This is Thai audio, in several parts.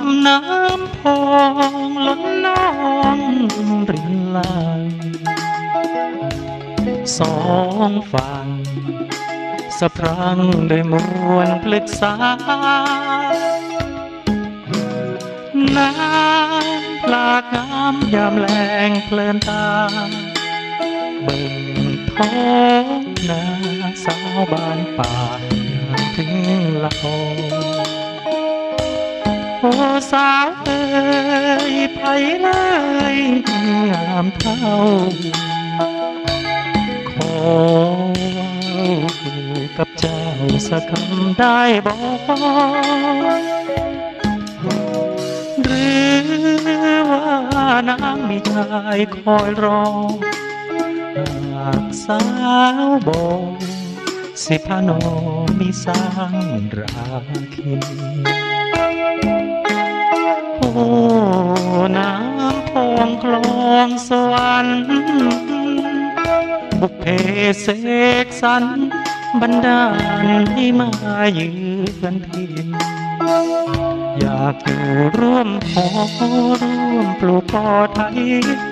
ำน้ำพองล้นน้องรินไหลสองฝั่งสะพรังด้วยมวลพลึกษาน้ำปลากงามยามแลงเพลินตา เบิ่งท้องนาสาวบ้านป่ายามถึงละออง โอสาวเอ้ยไผเลยงามเท่า ขอกับเจ้าสักคำได้บอกหรือว่านางมีชายคอยรอหากสาวบอกสิพานอมีสร้างราคิน น้ำพองคลองสวรรค์บุพเพเสกสรรบันดาลให้มาเยือนถิ่นอยากอยู่ร่วมหอร่วมปลูกปอไทย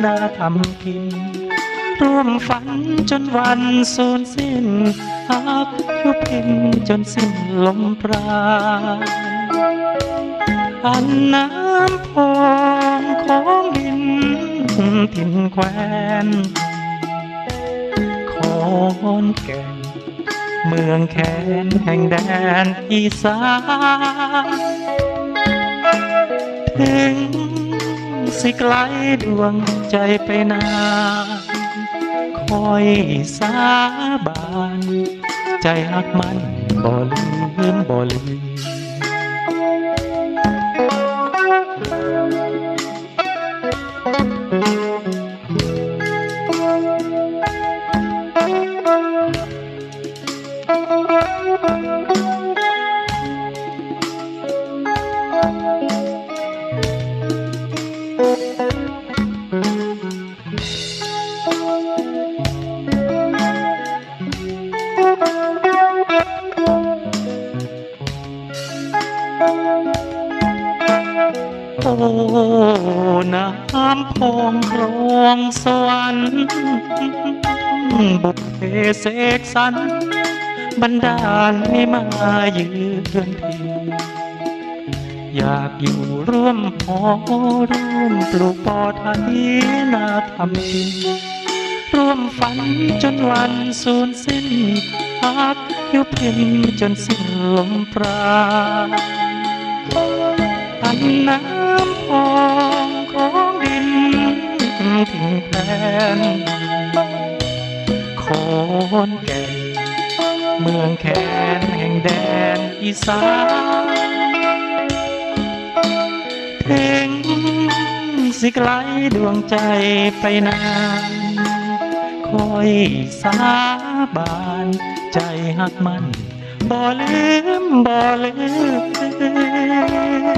นาทำกิน ร่วมฝันจนวันสูญสิ้นหากยุพินจนสิ้นลมปราณ อันน้ำพองของดินถิ่นแควนขอนแก่นเมืองแคนแห่งแดนอีสานถึงสิไกลดวงใจไปนานคอยสาบาน ใจหักมันบ่ลืมบ่ลืม น้ำพองรองสวรรค์บุพเพเสกสรรบันดาลให้มาเยือนถิ่อยากอยู่ร่วมหอร่วมปลูกปอทยนาทำกินร่วมฝันจนวันสูญสิ้นหากยู่เพ็นจนสิ้นลมปราณอันน้ำพอง ของดินทิ้งแผนโคนแก่นเมืองแคนแห่งแดนอีสานถึงสิไกลดวงใจไปนานคอยสาบานใจหักมันบ่ลืมบ่ลืม